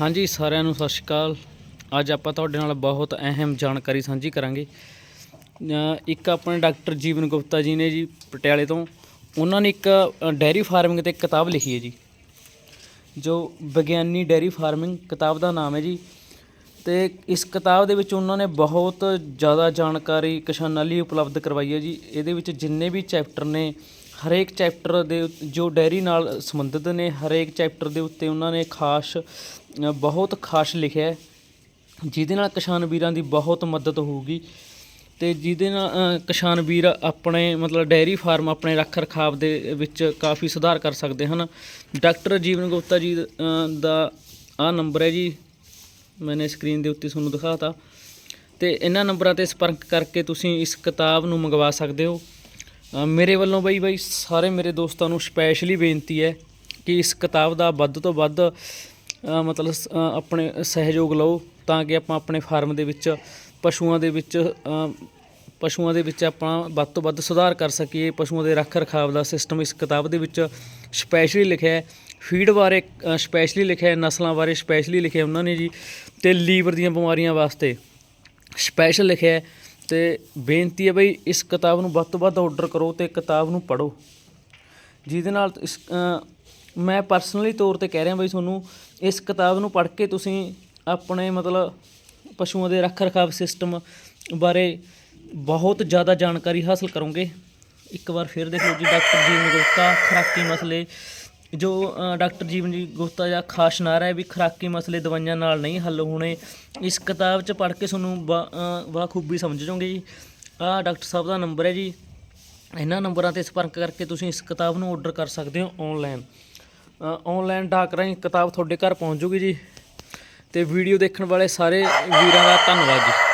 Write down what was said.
ਹਾਂਜੀ ਸਾਰਿਆਂ ਨੂੰ ਸਤਿ ਸ਼੍ਰੀ ਅਕਾਲ। ਅੱਜ ਆਪਾਂ ਤੁਹਾਡੇ ਨਾਲ ਬਹੁਤ ਅਹਿਮ ਜਾਣਕਾਰੀ ਸਾਂਝੀ ਕਰਾਂਗੇ। ਇੱਕ ਆਪਣੇ ਡਾਕਟਰ ਜੀਵਨ ਗੁਪਤਾ ਜੀ ਨੇ ਜੀ ਪਟਿਆਲੇ ਤੋਂ। ਉਹਨਾਂ ਨੇ ਇੱਕ ਅ, ਡੈਰੀ ਫਾਰਮਿੰਗ ਤੇ ਕਿਤਾਬ ਲਿਖੀ ਹੈ ਜੀ। ਜੋ ਵਿਗਿਆਨੀ ਡੈਰੀ ਫਾਰਮਿੰਗ ਕਿਤਾਬ ਦਾ ਨਾਮ ਹੈ ਜੀ। ਤੇ ਇਸ ਕਿਤਾਬ ਦੇ ਵਿੱਚ ਉਹਨਾਂ ਨੇ ਬਹੁਤ ਜ਼ਿਆਦਾ ਜਾਣਕਾਰੀ ਕਿਸਾਨਾਂ ਲਈ ਉਪਲਬਧ ਕਰਵਾਈ ਹੈ ਜੀ। ਇਹਦੇ ਵਿੱਚ ਜਿੰਨੇ ਵੀ ਚੈਪਟਰ ਨੇ ਹਰੇਕ ਚੈਪਟਰ ਦੇ ਉੱਤ- ਜੋ ਡੈਰੀ ਨਾਲ ਸੰਬੰਧਿਤ ਨੇ, ਹਰੇਕ ਚੈਪਟਰ ਦੇ ਉੱਤੇ ਉਹਨਾਂ ਨੇ ਖਾਸ ਬਹੁਤ ਖਾਸ ਲਿਖਿਆ ਹੈ। ਜਿਹਦੇ ਨਾਲ ਕਿਸਾਨ ਵੀਰਾਂ ਦੀ ਬਹੁਤ ਮਦਦ ਹੋਊਗੀ ਤੇ ਜਿਹਦੇ ਨਾਲ ਕਿਸਾਨ ਵੀਰ ਆਪਣੇ, ਮਤਲਬ ਡੈਰੀ ਫਾਰਮ ਆਪਣੇ ਰੱਖ ਰਖਾਵ ਦੇ ਵਿੱਚ ਕਾਫੀ ਸੁਧਾਰ ਕਰ ਸਕਦੇ ਹਨ। ਡਾਕਟਰ ਜੀਵਨ ਗੁਪਤਾ ਜੀ ਦਾ ਆ ਨੰਬਰ ਹੈ ਜੀ। ਮੈਨੇ ਸਕਰੀਨ ਦੇ ਉੱਤੇ ਤੁਹਾਨੂੰ ਦਿਖਾਤਾ। ਤੇ ਇਹਨਾਂ ਨੰਬਰਾਂ ਤੇ ਸੰਪਰਕ ਕਰਕੇ ਤੁਸੀਂ ਇਸ ਕਿਤਾਬ ਨੂੰ ਮੰਗਵਾ ਸਕਦੇ ਹੋ। ਮੇਰੇ ਵੱਲੋਂ ਬਈ ਬਈ ਸਾਰੇ ਮੇਰੇ ਦੋਸਤਾਂ ਨੂੰ ਸਪੈਸ਼ਲੀ ਬੇਨਤੀ ਹੈ ਕਿ ਇਸ ਕਿਤਾਬ ਦਾ ਵੱਧ ਤੋਂ ਵੱਧ ਮਤਲਬ ਸ- ਆਪਣੇ ਸਹਿਯੋਗ ਲਓ ਤਾਂ ਕਿ ਆਪਾਂ ਆਪਣੇ ਫਾਰਮ ਦੇ ਵਿੱਚ, ਪਸ਼ੂਆਂ ਦੇ ਵਿੱਚ ਪਸ਼ੂਆਂ ਦੇ ਵਿੱਚ ਆਪਾਂ ਵੱਧ ਤੋਂ ਵੱਧ ਸੁਧਾਰ ਕਰ ਸਕੀਏ। ਪਸ਼ੂਆਂ ਦੇ ਰੱਖ ਰਖਾਵ ਦਾ ਸਿਸਟਮ ਇਸ ਕਿਤਾਬ ਦੇ ਵਿੱਚ ਸਪੈਸ਼ਲੀ ਲਿਖਿਆ ਹੈ। ਫੀਡ ਬਾਰੇ ਸਪੈਸ਼ਲੀ ਲਿਖਿਆ ਹੈ, ਨਸਲਾਂ ਬਾਰੇ ਸਪੈਸ਼ਲੀ ਲਿਖਿਆ ਉਹਨਾਂ ਨੇ ਜੀ। ਤੇ ਲੀਵਰ ਦੀਆਂ ਬਿਮਾਰੀਆਂ ਵਾਸਤੇ ਸਪੈਸ਼ਲ ਲਿਖਿਆ ਹੈ। ਤੇ ਬੇਨਤੀ ਹੈ ਬਈ ਇਸ ਕਿਤਾਬ ਨੂੰ ਵੱਧ ਤੋਂ ਵੱਧ ਆਰਡਰ ਕਰੋ ਤੇ ਕਿਤਾਬ ਨੂੰ ਪੜ੍ਹੋ। ਜਿਹਦੇ ਨਾਲ ਇਸ ਮੈਂ ਪਰਸਨਲੀ ਤੌਰ ਤੇ ਕਹਿ ਰਿਹਾ ਬਈ ਤੁਹਾਨੂੰ, ਇਸ ਕਿਤਾਬ ਨੂੰ ਪੜ੍ਹ ਕੇ ਤੁਸੀਂ ਆਪਣੇ ਮਤਲਬ ਪਸ਼ੂਆਂ ਦੇ ਰੱਖ ਰਖਾਵ ਸਿਸਟਮ ਬਾਰੇ ਬਹੁਤ ਜ਼ਿਆਦਾ ਜਾਣਕਾਰੀ ਹਾਸਲ ਕਰੋਗੇ। ਇੱਕ ਵਾਰ ਫਿਰ ਦੇਖ ਲਓ ਜੀ, ਡਾਕਟਰ ਜੀਵਨ ਗੁਪਤਾ ਖੁਰਾਕੀ ਮਸਲੇ। ਜੋ ਡਾਕਟਰ ਜੀਵਨ ਜੀ ਗੁਪਤਾ ਦਾ ਖਾਸ ਨਾਰਾ ਹੈ ਵੀ ਖੁਰਾਕੀ ਮਸਲੇ ਦਵਾਈਆਂ ਨਾਲ ਨਹੀਂ ਹੱਲ ਹੋਣੇ, ਇਸ ਕਿਤਾਬ 'ਚ ਪੜ੍ਹ ਕੇ ਤੁਹਾਨੂੰ ਬਾਖੂਬੀ ਸਮਝ ਜਾਓਗੇ ਜੀ। ਆਹ ਡਾਕਟਰ ਸਾਹਿਬ ਦਾ ਨੰਬਰ ਹੈ ਜੀ। ਇਹਨਾਂ ਨੰਬਰਾਂ ਤੇ ਸੰਪਰਕ ਕਰਕੇ ਤੁਸੀਂ ਇਸ ਕਿਤਾਬ ਨੂੰ ਆਰਡਰ ਕਰ ਸਕਦੇ ਹੋ ਆਨਲਾਈਨ ਆਨਲਾਈਨ ਡਾਕ ਰਾਹੀਂ ਕਿਤਾਬ ਤੁਹਾਡੇ ਘਰ ਪਹੁੰਚ ਜੂਗੀ ਜੀ। ਤੇ ਵੀਡੀਓ ਦੇਖਣ ਵਾਲੇ ਸਾਰੇ ਵੀਰਾਂ ਦਾ ਧੰਨਵਾਦ ਜੀ।